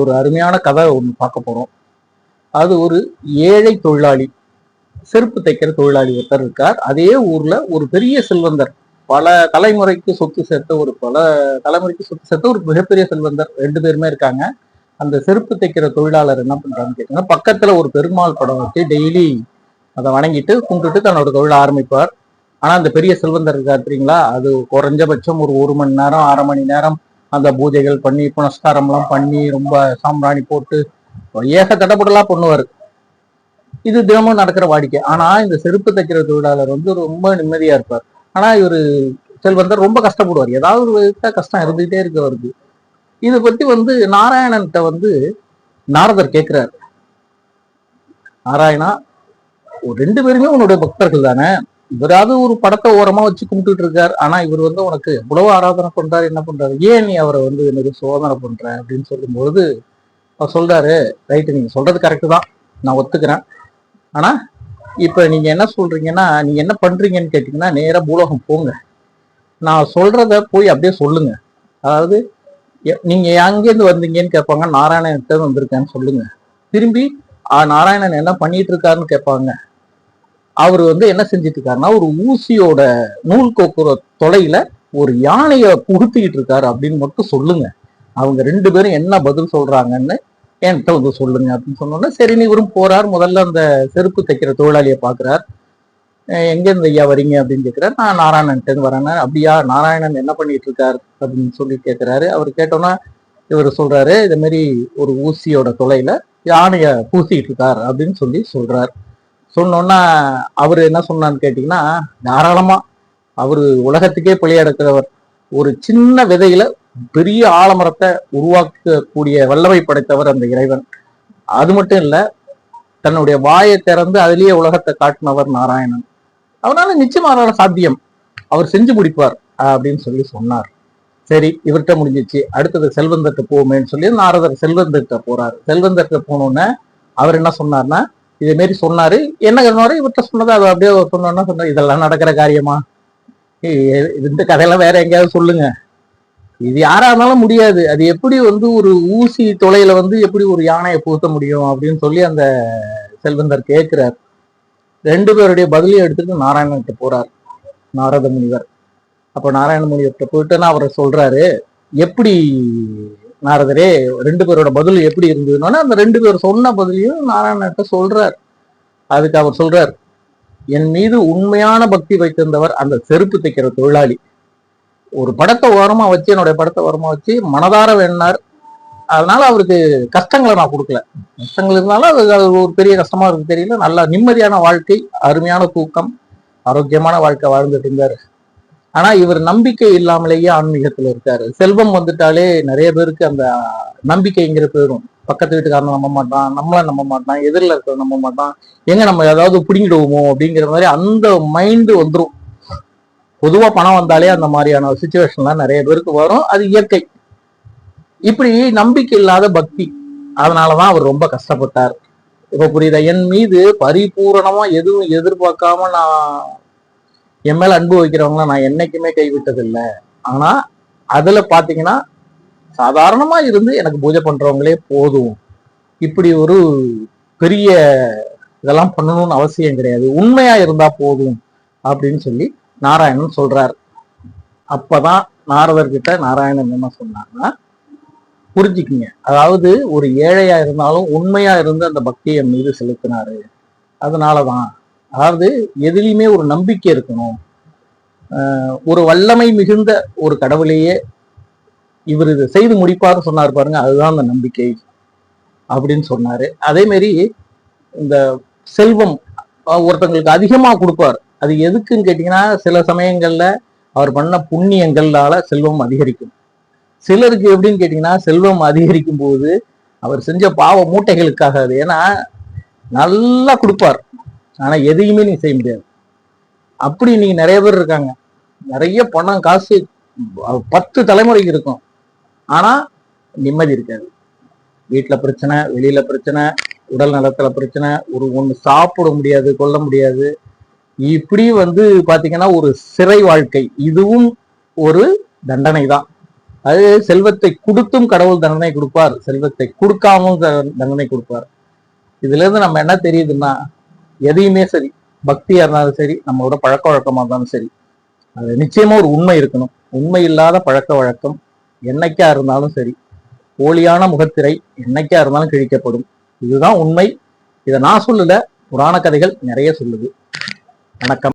ஒரு அருமையான கதை ஒன்று பார்க்க போறோம். அது ஒரு ஏழை தொழிலாளி செருப்பு தைக்கிற தொழிலாளி ஒருத்தர் இருக்கார். அதே ஊர்ல ஒரு பெரிய செல்வந்தர் பல தலைமுறைக்கு சொத்து சேர்த்த ஒரு பல தலைமுறைக்கு சொத்து சேர்த்த ஒரு மிகப்பெரிய செல்வந்தர் ரெண்டு பேருமே இருக்காங்க. அந்த செருப்பு தைக்கிற தொழிலாளர் என்ன பண்றான்னு கேட்டிங்கன்னா பக்கத்துல ஒரு பெருமாள் படம் வச்சு டெய்லி அதை வணங்கிட்டு கும்பிட்டுட்டு தன்னோட தொழிலை ஆரம்பிப்பார். ஆனா அந்த பெரிய செல்வந்தர் இருக்காரு தெரியுங்களா? அது குறைஞ்சபட்சம் ஒரு ஒரு மணி நேரம் அரை மணி நேரம் அந்த பூஜைகள் பண்ணி புனஸ்காரம்லாம் பண்ணி ரொம்ப சாம்பிராணி போட்டு ஏக தடப்படலாம் பண்ணுவார். இது தினமும் நடக்கிற வாடிக்கை. ஆனா இந்த செருப்பு தைக்கிற தொழிலாளர் வந்து ரொம்ப நிம்மதியா இருப்பார். ஆனா இவரு செல்வந்தர் ரொம்ப கஷ்டப்படுவார். ஏதாவது ஒரு கஷ்டம் இருந்துகிட்டே இருக்கு அவருக்கு. இதை பத்தி வந்து நாராயணன்கிட்ட வந்து நாரதர் கேட்கிறார் நாராயணா ஒரு ரெண்டு பேருமே உன்னுடைய பக்தர்கள் தானே? இவராவது ஒரு படத்தை ஓரமா வச்சு கும்பிட்டுட்டு இருக்காரு. ஆனா இவர் வந்து உனக்கு எவ்வளவு ஆராதனை பண்றாரு என்ன பண்றாரு? ஏன் நீ அவரை வந்து எனக்கு சோதனை பண்ற? அப்படின்னு சொல்லும்போது அவர் சொல்றாரு ரைட்டு நீங்க சொல்றது கரெக்டு தான். நான் ஒத்துக்கிறேன். ஆனா இப்ப நீங்க என்ன சொல்றீங்கன்னா நீங்க என்ன பண்றீங்கன்னு கேட்டீங்கன்னா நேரா பூலோகம் போங்க. நான் சொல்றத போய் அப்படியே சொல்லுங்க. அதாவது எ- நீங்க எங்கேருந்து வந்தீங்கன்னு கேட்பாங்க நாராயணன்கிட்ட வந்திருக்கேன்னு சொல்லுங்க. திரும்பி நாராயணன் என்ன பண்ணிட்டு இருக்காருன்னு கேட்பாங்க. அவர் வந்து என்ன செஞ்சுட்டு இருக்காருன்னா ஒரு ஊசியோட நூல் கோக்குற தொலையில ஒரு யானையை புகுத்திக்கிட்டு இருக்காரு அப்படின்னு மட்டும் சொல்லுங்க. அவங்க ரெண்டு பேரும் என்ன பதில் சொல்றாங்கன்னு என்கிட்ட வந்து சொல்லுங்க அப்படின்னு சொன்னோன்னே சரி இவரும் போறார். முதல்ல அந்த செருப்பு தைக்கிற தொழிலாளியை பாக்குறார். எங்கேருந்து ஐயா வரீங்க? அப்படின்னு கேட்கிறார் நான் நாராயணன்ட்ட வரேன். அப்படியா? நாராயணன் என்ன பண்ணிட்டு இருக்கார் அப்படின்னு சொல்லி கேட்கிறாரு அவர் கேட்டோன்னா இவர் சொல்றாரு இது மாதிரி ஒரு ஊசியோட தொலையில யானையை பூசிக்கிட்டு இருக்கார் அப்படின்னு சொல்லி சொல்றாரு. சொன்னோன்னா அவர் என்ன சொன்னான்னு கேட்டீங்கன்னா தாராளமா அவரு உலகத்துக்கே பிழையெடுக்கிறவர் ஒரு சின்ன விதையில பெரிய ஆலமரத்தை உருவாக்கக்கூடிய வல்லமை படைத்தவர் அந்த இறைவன். அது மட்டும் இல்ல தன்னுடைய வாயை திறந்து அதிலேயே உலகத்தை காட்டினவர் நாராயணன். அவரால நிச்சயமான சாத்தியம். அவர் செஞ்சு முடிப்பார் அப்படின்னு சொல்லி சொன்னார். சரி இவர்கிட்ட முடிஞ்சிச்சு. அடுத்தது செல்வந்தர்கிட்ட போவோமேன்னு சொல்லி நாரதர் செல்வந்தர்கிட்ட போறாரு. செல்வந்தர்கிட்ட போனோன்னே அவர் என்ன சொன்னார்னா இதே மாரி சொன்னாரு. என்ன சொன்னாரு? இவர்கிட்ட சொன்னது அது அப்படியே சொன்னோன்னா சொன்னார் இதெல்லாம் நடக்கிற காரியமா? இந்த கதையெல்லாம் வேற எங்கேயாவது சொல்லுங்க. இது யாரா இருந்தாலும் முடியாது. அது எப்படி வந்து ஒரு ஊசி தொலையில வந்து எப்படி ஒரு யானையை பூத்த முடியும்? அப்படின்னு சொல்லி அந்த செல்வந்தர் கேட்கிறார் ரெண்டு பேருடைய பதிலையும் எடுத்துட்டு நாராயணன்கிட்ட போறார். நாரத முனிவர் அப்ப நாராயண முனிவர்கிட்ட போயிட்டுன்னா அவரை சொல்றாரு எப்படி நாரதரே ரெண்டு பேரோட பதில் எப்படி இருந்ததுன்னா அந்த ரெண்டு பேர் சொன்ன பதிலையும் நாராயணன்கிட்ட சொல்றார். அதுக்கு அவர் சொல்றார் என் மீது உண்மையான பக்தி வைத்திருந்தவர் அந்த செருப்பு தைக்கிற தொழிலாளி. ஒரு படத்தை ஓரமா வச்சு என்னுடைய படத்தை ஓரமா வச்சு மனதார வேணார் அதனால அவருக்கு கஷ்டங்களை நான் கொடுக்கல. கஷ்டங்கள் இருந்தாலும் அது அது ஒரு பெரிய கஷ்டமா இருக்கு தெரியல. நல்லா நிம்மதியான வாழ்க்கை அருமையான தூக்கம் ஆரோக்கியமான வாழ்க்கை வாழ்ந்துட்டு இருந்தாரு. ஆனா இவர் நம்பிக்கை இல்லாமலேயே ஆன்மீகத்துல இருக்காரு. செல்வம் வந்துட்டாலே நிறைய பேருக்கு அந்த நம்பிக்கைங்கிற போயிடும் பக்கத்து வீட்டுக்காரன் நம்ப மாட்டான் நம்மள நம்ப மாட்டான் எதிரில் இருக்கிற நம்ப மாட்டான் எங்க நம்ம ஏதாவது பிடிங்கிடுவோமோ அப்படிங்கிற மாதிரி அந்த மைண்டு வந்துடும் பொதுவா பணம் வந்தாலே அந்த மாதிரியான சுச்சுவேஷன்லாம் நிறைய பேருக்கு வரும். அது இயற்கை. இப்படி நம்பிக்கை இல்லாத பக்தி அதனாலதான் அவர் ரொம்ப கஷ்டப்பட்டார். இப்ப புரியுதா? என் மீது பரிபூரணமா எதுவும் எதிர்பார்க்காம நான் என் மேல அன்பு வைக்கிறவங்கள நான் என்னைக்குமே கைவிட்டதில்லை. ஆனா அதுல பாத்தீங்கன்னா சாதாரணமா இருந்து எனக்கு பூஜை பண்றவங்களே போதும். இப்படி ஒரு பெரிய இதெல்லாம் பண்ணணும்னு அவசியம் கிடையாது. உண்மையா இருந்தா போதும் அப்படின்னு சொல்லி நாராயணன் சொல்றார். அப்பதான் நாரதர்கிட்ட நாராயணன் என்ன சொன்னாங்கன்னா புரிஞ்சுக்கிங்க. அதாவது ஒரு ஏழையா இருந்தாலும் உண்மையா இருந்து அந்த பக்தியை மீது செலுத்தினாரு. அதனாலதான் அதாவது எதுலையுமே ஒரு நம்பிக்கை இருக்கணும். ஒரு வல்லமை மிகுந்த ஒரு கடவுளையே இவர் இது செய்து முடிப்பார் சொன்னார் பாருங்க அதுதான் அந்த நம்பிக்கை அப்படின்னு சொன்னாரு. அதே மாதிரி இந்த செல்வம் ஒருத்தங்களுக்கு அதிகமா கொடுப்பார். அது எதுக்குன்னு கேட்டீங்கன்னா சில சமயங்கள்ல அவர் பண்ண புண்ணியங்களால செல்வம் அதிகரிக்கும். சிலருக்கு எப்படின்னு கேட்டீங்கன்னா செல்வம் அதிகரிக்கும் போது அவர் செஞ்ச பாவ மூட்டைகளுக்காக அது ஏன்னா நல்லா கொடுப்பார். ஆனா எதையுமே நீ செய்ய முடியாது. அப்படி நீங்க நிறைய பேர் இருக்காங்க. நிறைய பணம் காசு பத்து தலைமுறைக்கு இருக்கும். ஆனா நிம்மதி இருக்காது. வீட்டுல பிரச்சனை வெளியில பிரச்சனை உடல் நலத்துல பிரச்சனை ஒரு ஒண்ணு சாப்பிட முடியாது கொல்ல முடியாது. இப்படி வந்து பாத்தீங்கன்னா ஒரு சிறை வாழ்க்கை. இதுவும் ஒரு தண்டனை தான் அது செல்வத்தை கொடுத்தும் கடவுள் தண்டனை கொடுப்பார். செல்வத்தை கொடுக்காமலும் தண்டனை கொடுப்பார். இதுல இருந்து நம்ம என்ன தெரியுதுன்னா எதையுமே சரி பக்தியா இருந்தாலும் சரி நம்மளோட பழக்க வழக்கமா இருந்தாலும் சரி அது நிச்சயமா ஒரு உண்மை இருக்கணும். உண்மை இல்லாத பழக்க வழக்கம் என்னைக்கா இருந்தாலும் சரி போலியான முகத்திரை என்னைக்கா இருந்தாலும் கிழிக்கப்படும். இதுதான் உண்மை. இதை நான் சொல்லல புராண கதைகள் நிறைய சொல்லுது. வணக்கம்.